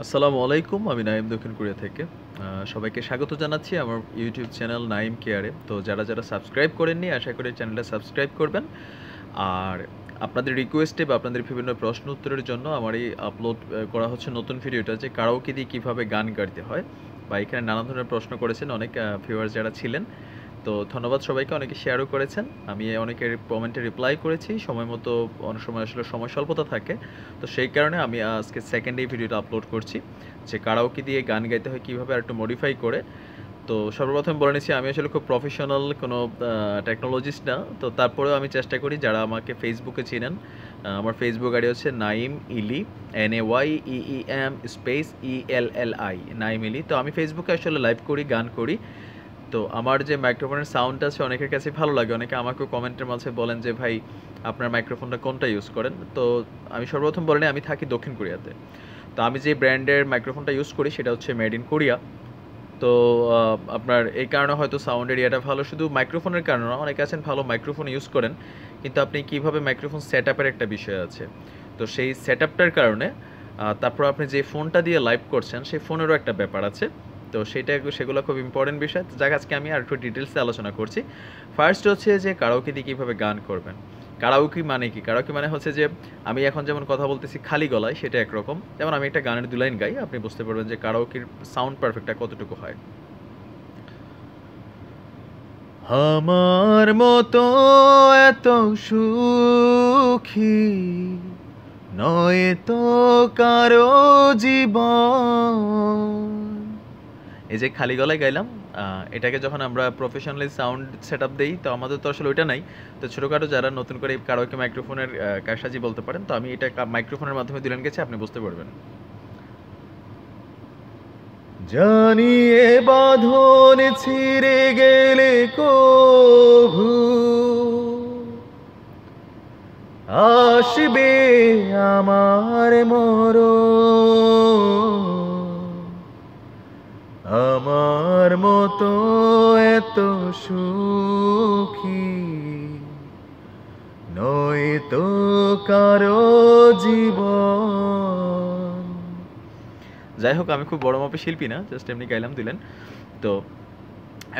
আসসালামু আলাইকুম, আমি নাইম দক্ষিণ কোরিয়া থেকে। সবাইকে স্বাগত জানাচ্ছি আমার ইউটিউব চ্যানেল নাইম কেয়ারে। তো যারা যারা সাবস্ক্রাইব করেননি, আশা করি চ্যানেলটা সাবস্ক্রাইব করবেন। আর আপনাদের রিকোয়েস্টে বা আপনাদের বিভিন্ন প্রশ্ন উত্তরের জন্য আমার এই আপলোড করা হচ্ছে নতুন ভিডিওটা যে কারাওকে দিয়ে কীভাবে গান গাইতে হয়। বা এখানে নানা ধরনের প্রশ্ন করেছেন অনেক ভিউয়ার্স যারা ছিলেন। তো ধন্যবাদ সবাইকে অনেকে শেয়ারও করেছেন। আমি অনেকের কমেন্টে রিপ্লাই করেছি, সময় মতো অনেক সময় আসলে সময় স্বল্পতা থাকে। তো সেই কারণে আমি আজকে সেকেন্ড এই ভিডিওটা আপলোড করছি, যে কারাওকে দিয়ে গান গাইতে হয় কীভাবে আর একটু মডিফাই করে। তো সর্বপ্রথম বলে নিচ্ছি, আমি আসলে খুব প্রফেশনাল কোনো টেকনোলজিস্ট না। তো তারপরেও আমি চেষ্টা করি যারা আমাকে ফেসবুকে চিনেন। আমার ফেসবুক আইডি হচ্ছে Nayem Elli N A Y E M space E L L I Nayem Elli তো আমি ফেসবুকে আসলে লাইভ করি, গান করি। তো আমার যে মাইক্রোফোনের সাউন্ড আছে, অনেকের কাছে ভালো লাগে। অনেকে আমাকেও কমেন্টের মাঝে বলেন যে, ভাই, আপনার মাইক্রোফোনটা কোনটা ইউজ করেন? তো আমি সর্বপ্রথম বলেন আমি থাকি দক্ষিণ কোরিয়াতে। তো আমি যে ব্র্যান্ডের মাইক্রোফোনটা ইউজ করি, সেটা হচ্ছে মেড ইন কোরিয়া তো আপনার এই কারণে হয়তো সাউন্ডের ইয়েটা ভালো। শুধু মাইক্রোফোনের কারণে না, অনেকে আছেন ভালো মাইক্রোফোন ইউজ করেন। কিন্তু আপনি কীভাবে মাইক্রোফোন সেট একটা বিষয় আছে? তো সেই সেট আপটার কারণে তারপর আপনি যে ফোনটা দিয়ে লাইভ করছেন, সেই ফোনেরও একটা ব্যাপার আছে। তো সেটা সেগুলো খুব ইম্পর্টেন্ট বিষয়। যাক, আজকে আমি আর একটু ডিটেলসে আলোচনা করছি। ফার্স্ট হচ্ছে যে কারাওকে দিয়ে কীভাবে গান করবেন? কারাউকি মানে কি? কারাওকি মানে হচ্ছে যে আমি এখন যেমন কথা বলতেছি খালি গলায়, সেটা একরকম। যেমন আমি একটা গানের দু লাইন গাই, আপনি বুঝতে পারবেন যে কারাওকির সাউন্ড পারফেক্টটা কতটুকু হয়। আমার মতো এত সুখী নয় তো কারও জীবন। এই যে খালি গলায় গাইলাম এটাকে যখন আমরা প্রফেশনালি সাউন্ড সেট আপ দিই, তো আমাদের তো আসলে ওইটা নাই। তো ছোটোখাটো যারা নতুন করে কারোকে মাইক্রোফোনের কারসাজি বলতে পারেন, তো আমি এটা মাইক্রোফোনের মাধ্যমে দিলেন গেছে, আপনি বুঝতে পারবেন। জানিয়ে বাঁধন ছিঁড়ে গেলে কভু, আসবে আমার মর মতো এত সুখী। নয় তো কারও জীব যাই হোক, আমি খুব বড় মাপের শিল্পী না জাস্ট এমনি গাইলাম, দিলেন। তো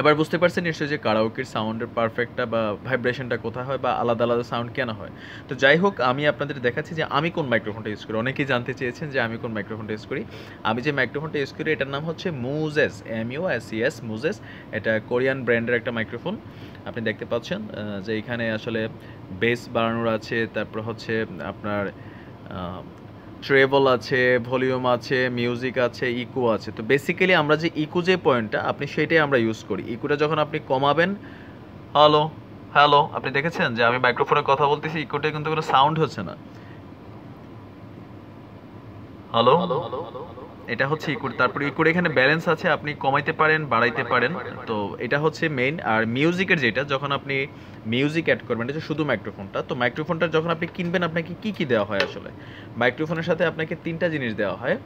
এবার বুঝতে পারছেন নিশ্চয়ই যে কারাওকের সাউন্ডের পারফেক্টটা বা ভাইব্রেশনটা কোথায় হয় বা আলাদা আলাদা সাউন্ড কেন হয়। তো যাই হোক, আমি আপনাদের দেখাচ্ছি যে আমি কোন মাইক্রোফোনটা ইউজ করি। অনেকেই জানতে চেয়েছেন যে আমি কোন মাইক্রোফোনটা ইউজ করি। আমি যে মাইক্রোফোনটা ইউজ করি, এটার নাম হচ্ছে মুজেস এম ইউ এস এস মুজেস এটা কোরিয়ান ব্র্যান্ডের একটা মাইক্রোফোন আপনি দেখতে পাচ্ছেন যে এখানে আসলে বেস বাড়ানোর আছে, তারপর হচ্ছে আপনার ট্রেবল আছে ভলিউম আছে মিউজিক আছে ইকো আছে তো বেসিক্যালি আমরা যে ইকু যে পয়েন্টটা আপনি সেটাই আমরা ইউজ করি ইকোটা যখন আপনি কমাবেন হ্যালো হ্যালো আপনি দেখেছেন যে আমি মাইক্রোফোনে কথা বলতেছি ইকুটে কিন্তু কোনো সাউন্ড হচ্ছে না হ্যালো হ্যালো হ্যালো এটা হচ্ছে ইকুর। তারপরে ইকুর এখানে ব্যালেন্স আছে, আপনি কমাইতে পারেন, বাড়াইতে পারেন। তো এটা হচ্ছে মেইন আর মিউজিকের যেটা, যখন আপনি মিউজিক অ্যাড করবেন, এটা শুধু মাইক্রোফোনটা তো মাইক্রোফোনটা যখন আপনি কিনবেন, আপনাকে কি কি দেওয়া হয় আসলে? মাইক্রোফোনের সাথে আপনাকে তিনটা জিনিস দেওয়া হয়।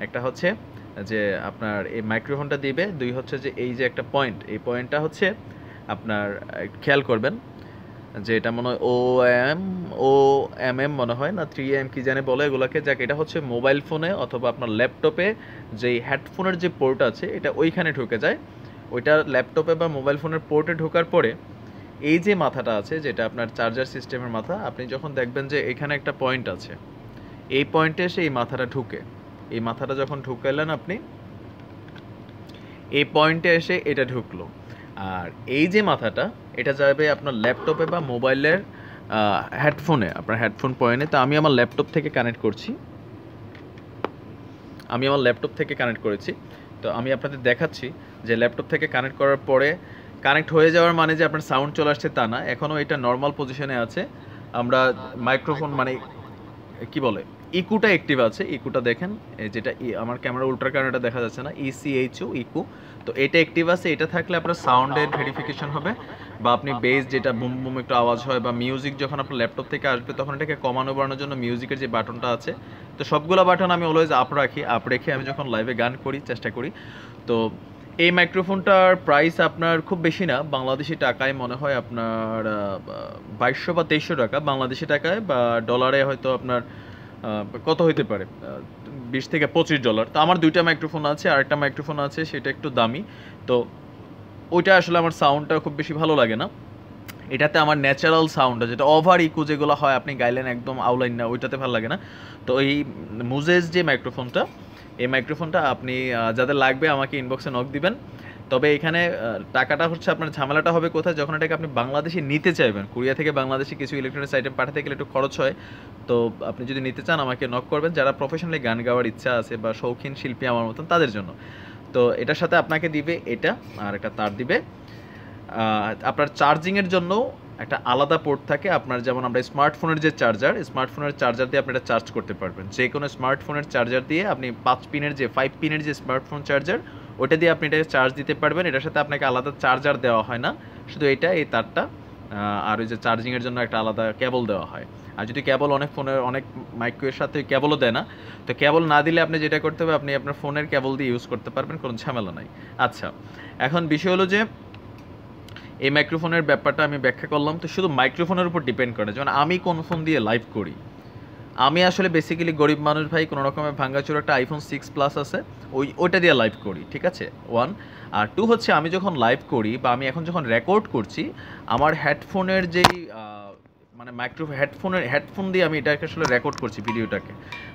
একটা হচ্ছে যে আপনার এই মাইক্রোফোনটা দিবে, দুই হচ্ছে যে এই যে একটা পয়েন্ট এই পয়েন্টটা হচ্ছে আপনার খেয়াল করবেন যে এটা মনে হয় O M O M M মনে হয় না থ্রি এম কি জানে বলে এগুলোকে, যাক, এটা হচ্ছে মোবাইল ফোনে অথবা আপনার ল্যাপটপে যেই হেডফোনের যে পোর্ট আছে, এটা ওইখানে ঢুকে যায়। ওইটা ল্যাপটপে বা মোবাইল ফোনের পোর্টে ঢোকার পরে এই যে মাথাটা আছে, যেটা আপনার চার্জার সিস্টেমের মাথা, আপনি যখন দেখবেন যে এখানে একটা পয়েন্ট আছে, এই পয়েন্টে এসে এই মাথাটা ঢুকে। এই মাথাটা যখন ঢুকাইলেন আপনি, এই পয়েন্টে এসে এটা ঢুকলো। আর এই যে মাথাটা, এটা যাবে আপনার ল্যাপটপে বা মোবাইলের হেডফোনে, আপনার হেডফোন পয়েন্টে। তো আমি আমার ল্যাপটপ থেকে কানেক্ট করছি। আমি আমার ল্যাপটপ থেকে কানেক্ট করেছি। তো আমি আপনাদের দেখাচ্ছি যে ল্যাপটপ থেকে কানেক্ট করার পরে, কানেক্ট হয়ে যাওয়ার মানে যে আপনার সাউন্ড চলে আসছে তা না। এখনও এটা নর্মাল পজিশনে আছে। আমরা মাইক্রোফোন মানে কি বলে? ইকুটা অ্যাক্টিভ আছে, ইকুটা দেখেন যেটা আমার ক্যামেরা উল্টার কারণে এটা দেখা যাচ্ছে না ইসিএইচও ইকু। তো এটা অ্যাক্টিভ আছে, এটা থাকলে আপনার সাউন্ডের ভেরিফিকেশন হবে, বা আপনি বেস যেটা বুম বুম একটু আওয়াজ হয়, বা মিউজিক যখন আপনার ল্যাপটপ থেকে আসবে, তখন এটাকে কমানো বাড়ানোর জন্য মিউজিকের যে বাটনটা আছে, তো সবগুলো বাটন আমি অলওয়েজ আপ রাখি আপ রেখে আমি যখন লাইভে গান করি, চেষ্টা করি। তো এই মাইক্রোফোনটার প্রাইস আপনার খুব বেশি না, বাংলাদেশি টাকায় মনে হয় আপনার বাইশশো বা তেইশশো টাকা, বাংলাদেশি টাকায় বা ডলারে হয়তো আপনার কত হইতে পারে? বিশ থেকে পঁচিশ ডলার। তো আমার দুইটা মাইক্রোফোন আছে আর একটা মাইক্রোফোন আছে, সেটা একটু দামি। তো ওইটা আসলে আমার সাউন্ডটা খুব বেশি ভালো লাগে না। এটাতে আমার ন্যাচারাল সাউন্ডটা যেটা ওভার ইকো যেগুলো হয়, আপনি গাইলেন একদম আউলাইন না, ওইটাতে ভালো লাগে না। তো এই মুজেস যে মাইক্রোফোনটা, এই মাইক্রোফোনটা আপনি যাদের লাগবে আমাকে ইনবক্সে নক দিবেন। তবে এখানে টাকাটা হচ্ছে আপনার ঝামেলাটা হবে কোথায়? যখন এটাকে আপনি বাংলাদেশে নিতে চাইবেন, কোরিয়া থেকে বাংলাদেশে কিছু ইলেকট্রনিক্স আইটেম পাঠাতে গেলে একটু খরচ হয়। তো আপনি যদি নিতে চান, আমাকে নক করবেন। যারা প্রফেশনালি গান গাওয়ার ইচ্ছা আছে বা শৌখিন শিল্পী আমার মতন, তাদের জন্য। তো এটার সাথে আপনাকে দিবে এটা, আর একটা তার দিবে। আপনার চার্জিংয়ের জন্য একটা আলাদা পোর্ট থাকে। আপনার যেমন আমরা স্মার্টফোনের যে চার্জার স্মার্টফোনের চার্জার দিয়ে আপনি এটা চার্জ করতে পারবেন। যে কোনো স্মার্টফোনের চার্জার দিয়ে আপনি পাঁচ পিনের যে ফাইভ পিনের যে স্মার্টফোন চার্জার ওটা দিয়ে আপনি এটাকে চার্জ দিতে পারবেন। এটার সাথে আপনাকে আলাদা চার্জার দেওয়া হয় না। শুধু এটা, এই তারটা আর ওই যে চার্জিংয়ের জন্য একটা আলাদা কেবল দেওয়া হয়। আর যদি কেবল অনেক ফোনের অনেক মাইক্রোয়ের সাথে কেবলও দেয় না, তো কেবল না দিলে আপনি যেটা করতে হবে, আপনি আপনার ফোনের কেবল দিয়ে ইউজ করতে পারবেন, কোনো ঝামেলা নাই। আচ্ছা এখন বিষয় হলো যে, এই মাইক্রোফোনের ব্যাপারটা আমি ব্যাখ্যা করলাম। তো শুধু মাইক্রোফোনের উপর ডিপেন্ড করে যেমন আমি কোন ফোন দিয়ে লাইভ করি আমি আসলে বেসিক্যালি গরিব মানুষ ভাই, কোনো রকমের ভাঙ্গাচুর একটা আইফোন সিক্স প্লাস আছে, ওই, ওইটা দিয়ে লাইভ করি, ঠিক আছে? ওয়ান আর টু হচ্ছে আমি যখন লাইভ করি বা আমি এখন যখন রেকর্ড করছি, আমার হেডফোনের যেই মানে মাইক্রো হেডফোনের হেডফোন দিয়ে আমি এটাকে আসলে রেকর্ড করছি ভিডিওটাকে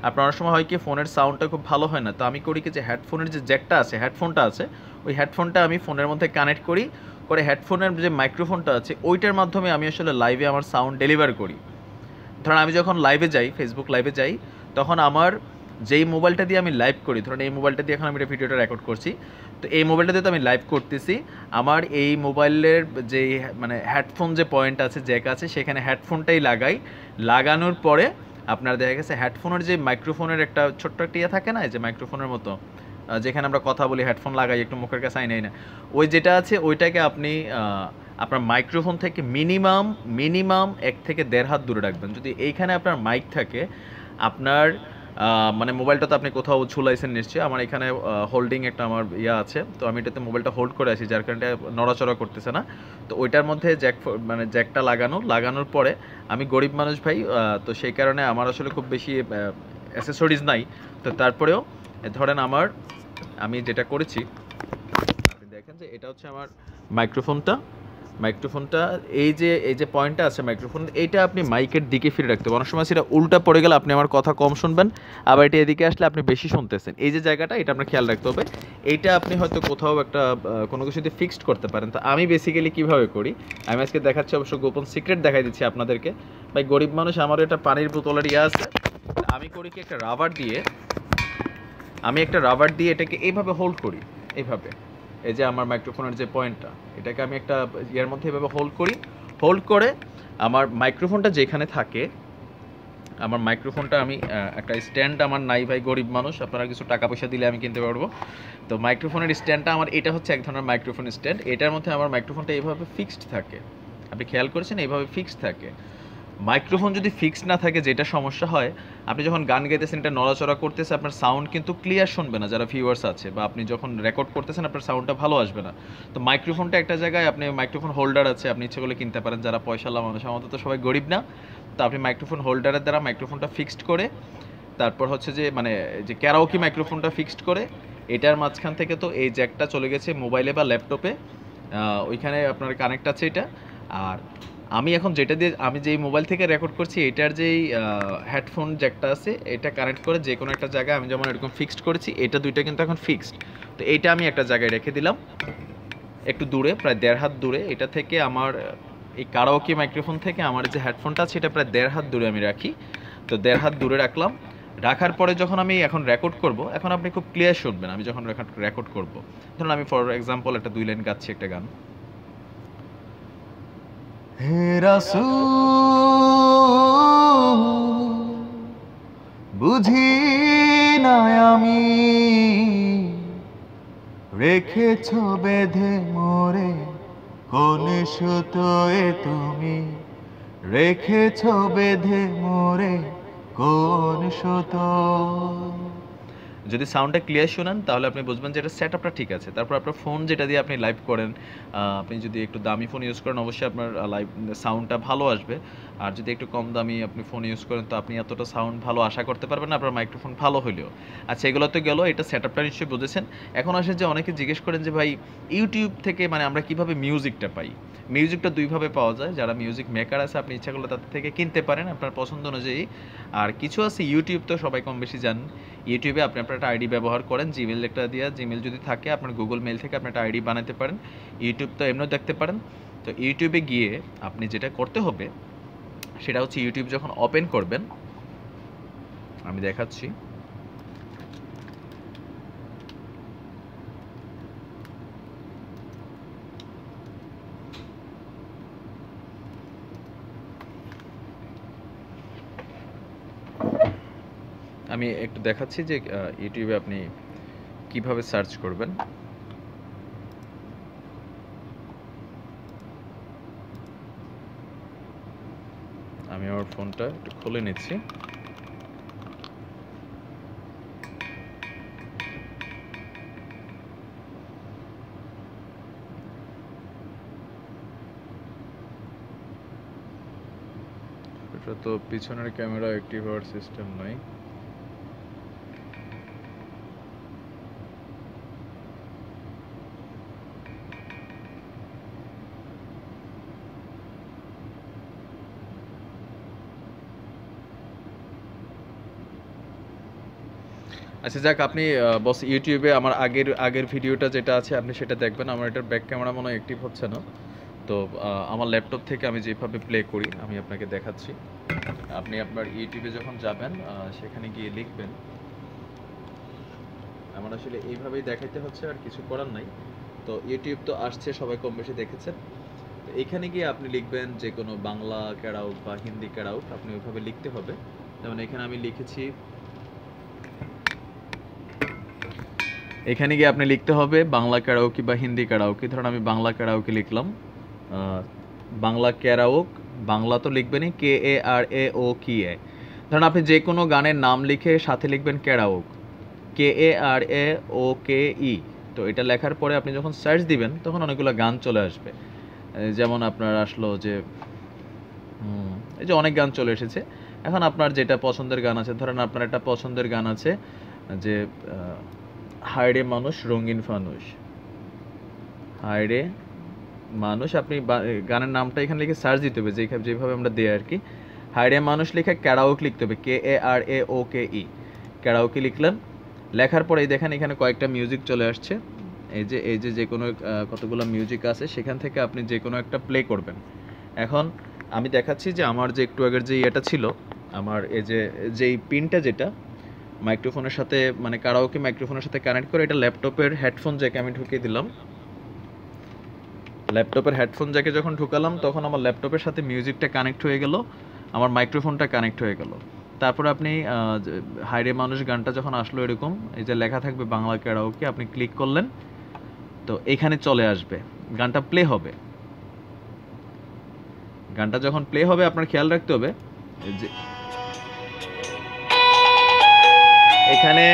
আপনার সময় হয় কি ফোনের সাউন্ডটা খুব ভালো হয় না, তো আমি করি কি যে হেডফোনের যে জ্যাকটা আছে হেডফোনটা আছে, ওই হেডফোনটা আমি ফোনের মধ্যে কানেক্ট করি, করে হেডফোনের যে মাইক্রোফোনটা আছে, ওইটার মাধ্যমে আমি আসলে লাইভে আমার সাউন্ড ডেলিভার করি। ধরুন আমি যখন লাইভে যাই ফেসবুক লাইভে যাই, তখন আমার যেই মোবাইলটা দিয়ে আমি লাইভ করি, ধরুন এই মোবাইলটা দিয়ে এখন আমি এটা ভিডিওটা রেকর্ড করছি, তো এই মোবাইলটা দিয়ে তো আমি লাইভ করতেছি, আমার এই মোবাইলের যে মানে হেডফোন যে পয়েন্ট আছে জ্যাক আছে, সেখানে হেডফোনটাই লাগাই, লাগানোর পরে আপনার দেখা গেছে হেডফোনের যে মাইক্রোফোনের একটা ছোট্ট একটা ইয়ে থাকে না যে মাইক্রোফোনের মতো যেখানে আমরা কথা বলি হেডফোন লাগাই, একটু মুখের কাছে আই নেই না ওই যেটা আছে, ওইটাকে আপনি আপনার মাইক্রোফোন থেকে মিনিমাম মিনিমাম এক থেকে দেড় হাত দূরে রাখবেন। যদি এইখানে আপনার মাইক থাকে, আপনার মানে মোবাইলটা তো আপনি কোথাও ঝুলাইছেন নিশ্চয়ই। আমার এখানে হোল্ডিং একটা আমার ইয়ে আছে, তো আমি এটাতে মোবাইলটা হোল্ড করে আছি যার কারণে নড়াচড়া করতেছে না। তো ওইটার মধ্যে জ্যাক মানে জ্যাকটা লাগানো, লাগানোর পরে আমি গরিব মানুষ ভাই তো সেই কারণে আমার আসলে খুব বেশি অ্যাসেসরিজ নাই। তো তারপরেও ধরেন আমার, আমি যেটা করেছি, আপনি দেখেন যে এটা হচ্ছে আমার মাইক্রোফোনটা মাইক্রোফোনটা, এই যে এই যে পয়েন্টটা আছে মাইক্রোফোন, এইটা আপনি মাইকের দিকে ফিরে রাখতে হবে অনেক সময় সেটা উল্টা পড়ে গেলে আপনি আমার কথা কম শুনবেন, আবার এটা এদিকে আসলে আপনি বেশি শুনতেছেন। এই যে জায়গাটা, এটা আপনার খেয়াল রাখতে হবে। এইটা আপনি হয়তো কোথাও একটা কোনো কিছু কিছুতে ফিক্সড করতে পারেন। তো আমি বেসিক্যালি কীভাবে করি? আমি আজকে দেখাচ্ছি অবশ্য গোপন সিক্রেট দেখাই দিচ্ছি আপনাদেরকে। ভাই, গরিব মানুষ, আমারও একটা পানির বোতলের ইয়ে আছে। আমি করি কি, একটা রাবার দিয়ে, আমি একটা রাবার দিয়ে এটাকে এইভাবে হোল্ড করি, এইভাবে। এই যে আমার মাইক্রোফোনের যে পয়েন্টটা এটাকে আমি একটা ইয়ার মধ্যে এভাবে হোল্ড করি। হোল্ড করে আমার মাইক্রোফোনটা যেখানে থাকে, আমার মাইক্রোফোনটা আমি একটা স্ট্যান্ড আমার নাই ভাই গরিব মানুষ, আপনারা কিছু টাকা পয়সা দিলে আমি কিনতে পারব। তো মাইক্রোফোনের স্ট্যান্ডটা আমার, এটা হচ্ছে এক ধরনের মাইক্রোফোন স্ট্যান্ড এটার মধ্যে আমার মাইক্রোফোনটা এইভাবে ফিক্সড থাকে। আপনি খেয়াল করেছেন? এইভাবে ফিক্সড থাকে। মাইক্রোফোন যদি ফিক্সড না থাকে, যেটা সমস্যা হয়, আপনি যখন গান গাইতেছেন, এটা নড়াচড়া করতেছে, আপনার সাউন্ড কিন্তু ক্লিয়ার শুনবে না, যারা ভিউয়ার্স আছে, বা আপনি যখন রেকর্ড করতেছেন, আপনার সাউন্ডটা ভালো আসবে না। তো মাইক্রোফোনটা একটা জায়গায়, আপনি মাইক্রোফোন হোল্ডার আছে, আপনি ইচ্ছে করলে কিনতে পারেন, যারা পয়সাওয়ালা মানুষ আমাদের তো সবাই গরিব না। তো আপনি মাইক্রোফোন হোল্ডারের দ্বারা মাইক্রোফোনটা ফিক্সড করে, তারপর হচ্ছে যে মানে যে ক্যারাওকি মাইক্রোফোনটা ফিক্সড করে, এটার মাঝখান থেকে তো এই জ্যাকটা চলে গেছে মোবাইলে বা ল্যাপটপে ওইখানে আপনার কানেক্ট আছে এটা। আর আমি এখন যেটা দিয়ে, আমি যেই মোবাইল থেকে রেকর্ড করছি, এটার যেই হেডফোন জ্যাকটা আছে, এটা কানেক্ট করে যে কোনো একটা জায়গায় আমি যেমন এরকম ফিক্সড করেছি, এটা দুইটা কিন্তু এখন ফিক্সড তো এইটা আমি একটা জায়গায় রেখে দিলাম। একটু দূরে, প্রায় দেড় হাত দূরে, এটা থেকে আমার, এই কারাওকে মাইক্রোফোন থেকে আমার যে হেডফোনটা আছে, এটা প্রায় দেড় হাত দূরে আমি রাখি। তো দেড় হাত দূরে রাখলাম। রাখার পরে যখন আমি এখন রেকর্ড করব, এখন আপনি খুব ক্লিয়ার শুনবেন আমি যখন রেকর্ড করব। ধরুন আমি ফর এক্সাম্পল একটা দুই লাইন গাচ্ছি একটা গান। বুঝি না আমি রেখেছ বেঁধে মোরে কোন সুতোয় তুমি? রেখেছ বেঁধে মোরে কোন সুতো যদি সাউন্ডটা ক্লিয়ার শোনেন, তাহলে আপনি বুঝবেন যে এটা সেট আপটা ঠিক আছে। তারপর আপনার ফোন যেটা দিয়ে আপনি লাইভ করেন আপনি যদি একটু দামি ফোন ইউজ করেন, অবশ্যই আপনার লাইভ সাউন্ডটা ভালো আসবে। আর যদি একটু কম দামি আপনি ফোন ইউজ করেন, তো আপনি এতটা সাউন্ড ভালো আশা করতে পারবেন না, আপনার মাইক্রোফোন ভালো হলেও। আচ্ছা এগুলো তো গেল, এটা সেট আপটা নিশ্চয়ই বুঝেছেন। এখন আসে যে অনেকে জিজ্ঞেস করেন যে, ভাই ইউটিউব থেকে মানে আমরা কীভাবে মিউজিকটা পাই? মিউজিকটা দুইভাবে পাওয়া যায়। যারা মিউজিক মেকার আছে, আপনি ইচ্ছা করলে তাদের থেকে কিনতে পারেন, আপনার পছন্দ অনুযায়ী। আর কিছু আছে ইউটিউব তো সবাই কম বেশি জানেন। ইউটিউবে আপনি আপনার একটা আইডি ব্যবহার করেন জিমেল একটা দিয়ে জিমেল যদি থাকে, আপনার গুগল মেল থেকে আপনি একটা আইডি বানাতে পারেন ইউটিউব তো এমনিও দেখতে পারেন। তো ইউটিউবে গিয়ে আপনি যেটা করতে হবে, সেটা হচ্ছে ইউটিউব যখন ওপেন করবেন, আমি দেখাচ্ছি। আমি একটু দেখাচ্ছি যে ইউটিউবে আপনি কীভাবে সার্চ করবেন। আমি আমার ফোনটা একটু খুলে নিচ্ছি। এটা তো পিছনের ক্যামেরা অ্যাক্টিভ হওয়ার সিস্টেম নাই। আচ্ছা যাক, আপনি বস, ইউটিউবে আমার আগের আগের ভিডিওটা যেটা আছে, আপনি সেটা দেখবেন। আমার এটার ব্যাক ক্যামেরা মনে হয় অ্যাক্টিভ হচ্ছে না। তো আমার ল্যাপটপ থেকে আমি যেভাবে প্লে করি, আমি আপনাকে দেখাচ্ছি। আপনি আপনার ইউটিউবে যখন যাবেন সেখানে গিয়ে লিখবেন। আমার আসলে এইভাবেই দেখাইতে হচ্ছে, আর কিছু করার নাই। তো, ইউটিউব তো আসছে, সবাই কম বেশি দেখেছেন। তো, এখানে গিয়ে আপনি লিখবেন, যে কোনো বাংলা ক্যারাউট বা হিন্দি ক্যারাউট, আপনি ওইভাবে লিখতে হবে। যেমন এখানে আমি লিখেছি এখানে গিয়ে আপনি লিখতে হবে বাংলা ক্যারাওকি বা হিন্দি ক্যারাওকি ধরুন আমি বাংলা ক্যারাওকি লিখলাম। বাংলা ক্যারাওক বাংলা তো লিখবেনই কে এ আর এ ও কি এ ধরুন আপনি যে কোনো গানের নাম লিখে সাথে লিখবেন ক্যারাওক কে এ আর এ ও কে ই তো এটা লেখার পরে আপনি যখন সার্চ দিবেন, তখন অনেকগুলো গান চলে আসবে। যেমন আপনার আসলো যে এই যে অনেক গান চলে এসেছে। এখন আপনার যেটা পছন্দের গান আছে, ধরেন আপনার একটা পছন্দের গান আছে, যে হায়রে মানুষ, রঙিন ফানুষ হায়রে মানুষ, আপনি গানের নামটা এখানে লিখে সার্চ দিতে হবে, যেখানে, যেভাবে আমরা দেয় আর কি। হায়রে মানুষ লিখে ক্যারাওক লিখতে হবে কে এ আর এ ও কে ই ক্যারাওকে লিখলাম লেখার পরে এই দেখেন, এখানে কয়েকটা মিউজিক চলে আসছে। এই যে এই যে যে কোনো কতগুলো মিউজিক আছে, সেখান থেকে আপনি যে কোনো একটা প্লে করবেন। এখন আমি দেখাচ্ছি যে আমার যে একটু আগের যে ইয়েটা ছিল, আমার এই যে, যেই পিনটা যেটা মাইক্রোফোনের সাথে মানে কারাওকে মাইক্রোফোনের সাথে কানেক্ট করে, এটা ল্যাপটপের হেডফোন জ্যাকে আমি ঢুকিয়ে দিলাম। ল্যাপটপের হেডফোন জ্যাকে যখন ঢুকালাম, তখন আমার ল্যাপটপের সাথে মিউজিকটা কানেক্ট হয়ে গেল, আমার মাইক্রোফোনটা কানেক্ট হয়ে গেল। তারপর আপনি হায়রে মানুষ, গানটা যখন আসলো এরকম, এই যে লেখা থাকবে বাংলা ক্যারাওকে আপনি ক্লিক করলেন, তো এখানে চলে আসবে। গানটা প্লে হবে। গানটা যখন প্লে হবে, আপনার খেয়াল রাখতে হবে, যে এখানে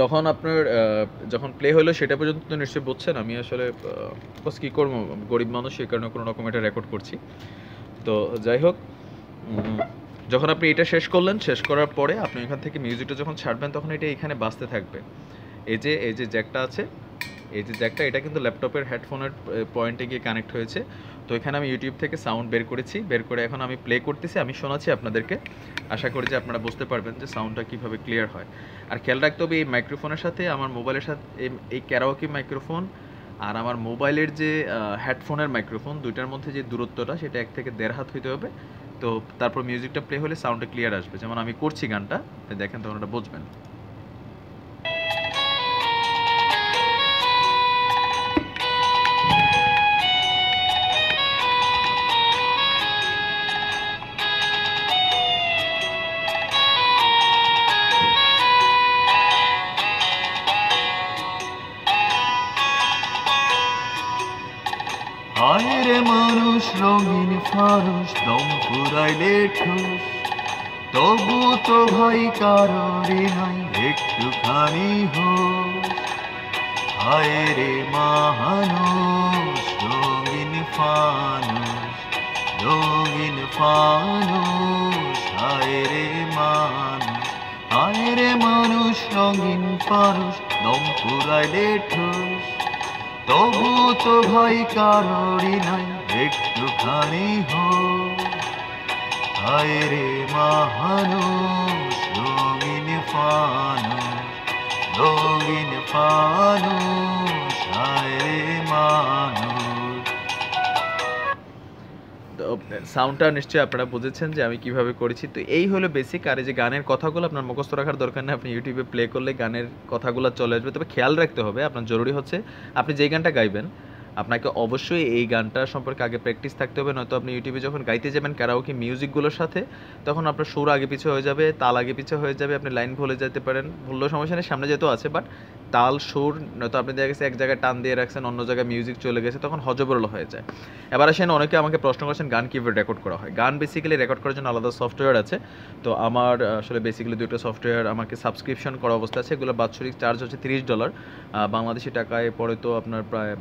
তখন আপনার যখন প্লে হলো সেটা পর্যন্ত তো নিশ্চয়ই বুঝছেন, আমি আসলে কী করব? গরিব মানুষ সেই কারণে কোনো রকম এটা রেকর্ড করছি। তো যাই হোক যখন আপনি এটা শেষ করলেন, শেষ করার পরে আপনি এখান থেকে মিউজিকটা যখন ছাড়বেন, তখন এটা এখানে বাঁচতে থাকবে। এই যে এই যে জ্যাকটা আছে এই যে জ্যাকটা, এটা কিন্তু ল্যাপটপের হেডফোনের পয়েন্টে গিয়ে কানেক্ট হয়েছে। তো এখানে আমি ইউটিউব থেকে সাউন্ড বের করেছি, বের করে এখন আমি প্লে করতেছি, আমি শোনাচ্ছি আপনাদেরকে। আশা করি যে আপনারা বুঝতে পারবেন যে সাউন্ডটা কীভাবে ক্লিয়ার হয়। আর খেয়াল রাখতে হবে, এই মাইক্রোফোনের সাথে, আমার মোবাইলের সাথে, এই- ক্যারাওকি মাইক্রোফোন আর আমার মোবাইলের যে হেডফোনের মাইক্রোফোন দুইটার মধ্যে যে দূরত্বটা, সেটা এক থেকে দেড় হাত হইতে হবে। তো তারপর মিউজিকটা প্লে হলে সাউন্ডটা ক্লিয়ার আসবে। যেমন আমি করছি গানটা দেখেন তখন ওটা বুঝবেন। হায় রে মানুষ, রঙিন ফারস দম ফুরাইলে ঠোস। তবু তো ভাই কারোরই নাই, একটুখানি হোস। হায় রে রঙিন ফানুষ রঙিন ফানুষ হায় রে মানুষ হায় রে মানুষ, রঙিন ফানুষ দম ফুরাইলে ঠোস। তবু তো ভাই কারোরই নাই, একটুখানি হো হায় রে মাহানো রঙিন ফানুষ রঙিন ফানুষ, হায় রে মানুষ সাউন্ডটা নিশ্চয়ই আপনারা বুঝেছেন যে আমি কীভাবে করেছি। তো এই হলো বেসিক আর এই যে গানের কথাগুলো আপনার মুখস্থ রাখার দরকার নেই, আপনি ইউটিউবে প্লে করলে গানের কথাগুলো চলে আসবে। তবে খেয়াল রাখতে হবে, আপনার জরুরি হচ্ছে আপনি যেই গানটা গাইবেন, আপনাকে অবশ্যই এই গানটা সম্পর্কে আগে প্র্যাকটিস থাকতে হবে। নয়তো আপনি ইউটিউবে যখন গাইতে যাবেন ক্যারাওকে মিউজিকগুলোর সাথে, তখন আপনার সুর আগে পিছে হয়ে যাবে, তাল আগে পিছে হয়ে যাবে, আপনি লাইন ভুলে যেতে পারেন। ভুললেও সমস্যা নেই, সামনে যেতেও আছে বাট তাল, সুর, নয়তো আপনি দেখা গেছে এক জায়গায় টান দিয়ে রাখছেন, অন্য জায়গায় মিউজিক চলে গেছে, তখন হজবরল হয়ে যায়। এবার আসেন অনেকে আমাকে প্রশ্ন করছেন, গান কীভাবে রেকর্ড করা হয়? গান বেসিক্যালি রেকর্ড করার জন্য আলাদা সফটওয়্যার আছে। তো আমার আসলে বেসিক্যালি দুটো সফটওয়্যার আমাকে সাবস্ক্রিপশন করা অবস্থা আছে। এগুলো বাৎসরিক চার্জ হচ্ছে তিরিশ ডলার বাংলাদেশি টাকায় পড়ে তো আপনার প্রায়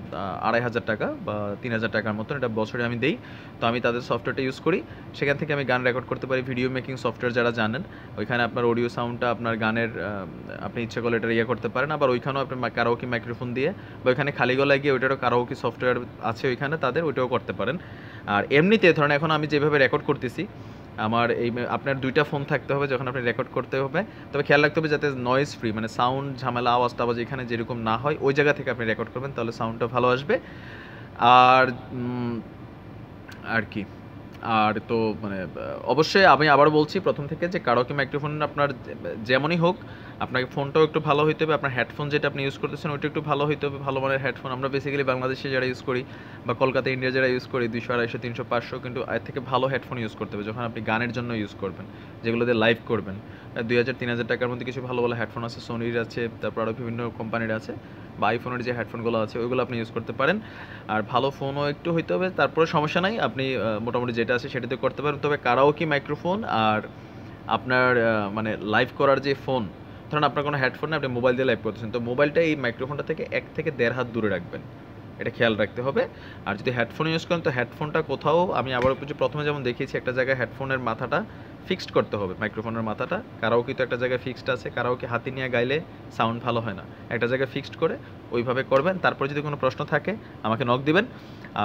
আড়াই হাজার টাকা বা তিন হাজার টাকার মতন এটা বছরে আমি দেই। তো আমি তাদের সফটওয়্যারটা ইউজ করি। সেখান থেকে আমি গান রেকর্ড করতে পারি। ভিডিও মেকিং সফটওয়্যার যারা জানেন, ওইখানে আপনার অডিও সাউন্ডটা আপনার গানের আপনি ইচ্ছে করলে এটা ইয়ে করতে পারেন। আবার ওইখানেও আপনি কারাওকি মাইক্রোফোন দিয়ে বা ওইখানে খালি গলায় গিয়ে ওইটারও কারাওকি সফটওয়্যার আছে ওইখানে, তাদের ওইটাও করতে পারেন। আর এমনিতে ধরেন এখন আমি যেভাবে রেকর্ড করতেছি, আমার এই আপনার দুইটা ফোন থাকতে হবে যখন আপনি রেকর্ড করতে হবে। তবে খেয়াল রাখতে হবে যাতে নয়েজ ফ্রি মানে সাউন্ড ঝামেলা আওয়াজ টাওয়াজ এখানে যেরকম না হয়, ওই জায়গা থেকে আপনি রেকর্ড করবেন, তাহলে সাউন্ডটা ভালো আসবে। আর আর কি? আর তো মানে অবশ্যই আমি আবার বলছি, প্রথম থেকে যে কারোকে মাইক্রোফোন আপনার যেমনই হোক আপনাকে ফোনটাও একটু ভালো হইতে হবে, আপনার হেডফোন যেটা আপনি ইউজ করতেছেন, ওইটা একটু ভালো হইতে হবে, ভালো মানের হেডফোন আমরা বেসিক্যালি বাংলাদেশে যারা ইউজ করি বা কলকাতা ইন্ডিয়া যারা ইউজ করি দুশো আড়াইশো, তিনশো, পাঁচশো, কিন্তু এর থেকে ভালো হেডফোন ইউজ করতে হবে, যখন আপনি গানের জন্য ইউজ করবেন যেগুলো দিয়ে লাইভ করবেন দুই হাজার, তিন হাজার টাকার মধ্যে কিছু ভালো ভালো হেডফোন আছে সোনির আছে, তারপর আরও বিভিন্ন কোম্পানির আছে, বা আইফোনের যে হেডফোনগুলো আছে, ওইগুলো আপনি ইউজ করতে পারেন। আর ভালো ফোনও একটু হইতে হবে তারপরে সমস্যা নাই, আপনি মোটামুটি যেটা আছে সেটাতে করতে পারেন। তবে কারাওকি মাইক্রোফোন আর আপনার মানে লাইভ করার যে ফোন ধরুন আপনার কোনো হেডফোন আপনি মোবাইল দিয়ে লাইভ করতেছেন, তো মোবাইলটা এই মাইক্রোফোনটা থেকে এক থেকে দেড় হাত দূরে রাখবেন। এটা খেয়াল রাখতে হবে। আর যদি হেডফোন ইউজ করেন, তো হেডফোনটা কোথাও, আমি আবার প্রথমে যেমন দেখিয়েছি, একটা জায়গায় হেডফোনের মাথাটা ফিক্সড করতে হবে মাইক্রোফোনের মাথাটা। কারাওকি তো একটা জায়গায় ফিক্সড আছে কারাওকি হাতে নিয়ে গাইলে সাউন্ড ভালো হয় না। একটা জায়গায় ফিক্সড করে ওইভাবে করবেন, তারপর যদি কোনো প্রশ্ন থাকে, আমাকে নক দিবেন।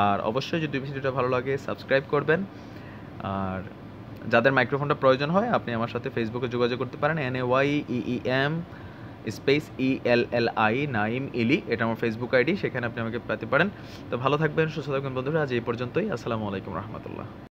আর অবশ্যই যদি ভিডিওটা ভালো লাগে সাবস্ক্রাইব করবেন। আর যাদের মাইক্রোফোনটা প্রয়োজন হয়, আপনি আমার সাথে ফেসবুকে যোগাযোগ করতে পারেন N A Y E M space E L L I Nayem Elli এটা আমার ফেসবুক আইডি সেখানে আপনি আমাকে পেতে পারেন। তো ভালো থাকবেন, সুস্থ থাকবেন বন্ধুরা, আজ এই পর্যন্তই, আসসালামু আলাইকুম রহমতুল্লাহ।